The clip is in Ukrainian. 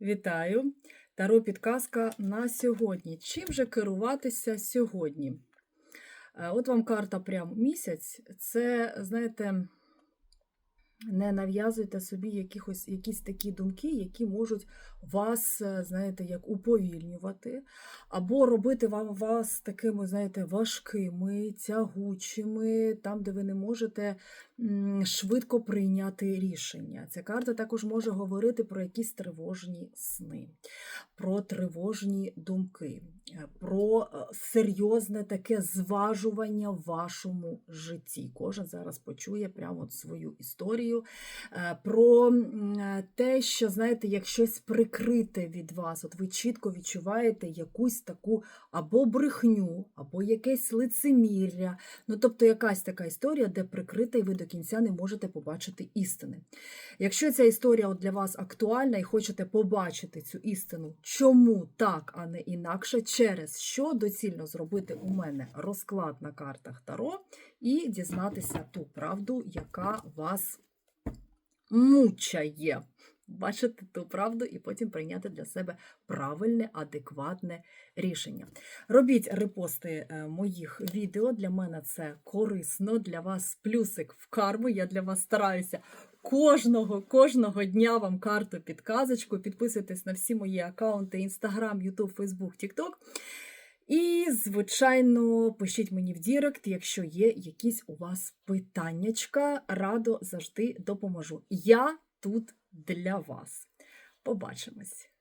Вітаю! Таро підказка на сьогодні. Чим же керуватися сьогодні? Е, От вам карта прям місяць. Це, знаєте, не нав'язуйте собі якихось, якісь такі думки, які можуть вас, е, знаєте, як уповільнювати, або робити вам вас такими, знаєте, важкими, тягучими, там, де ви не можете швидко прийняти рішення. Ця карта також може говорити про якісь тривожні сни, про тривожні думки, е, про е, серйозне таке зважування в вашому житті. Кожен зараз почує прямо свою історію, е, про е, те, що, знаєте, як щось прикрите від вас, от ви чітко відчуваєте якусь таку або брехню, або якесь лицемір'я. Ну, тобто якась така історія, де прикрита, і ви до кінця не можете побачити істини. Якщо ця історія для вас актуальна і хочете побачити цю істину, чому так, а не інакше, через що доцільно зробити у мене розклад на картах Таро і дізнатися ту правду, яка вас мучає. Бачити ту правду і потім прийняти для себе правильне, адекватне рішення. Робіть репости е, моїх відео. Для мене це корисно. Для вас плюсик в карму. Я для вас стараюся кожного, кожного дня вам карту підказочку. Підписуйтесь на всі мої аккаунти: Instagram, YouTube, Facebook, TikTok. І, звичайно, пишіть мені в Дірект, якщо є якісь у вас питаннячка. Радо завжди допоможу. Я тут для вас. Побачимось!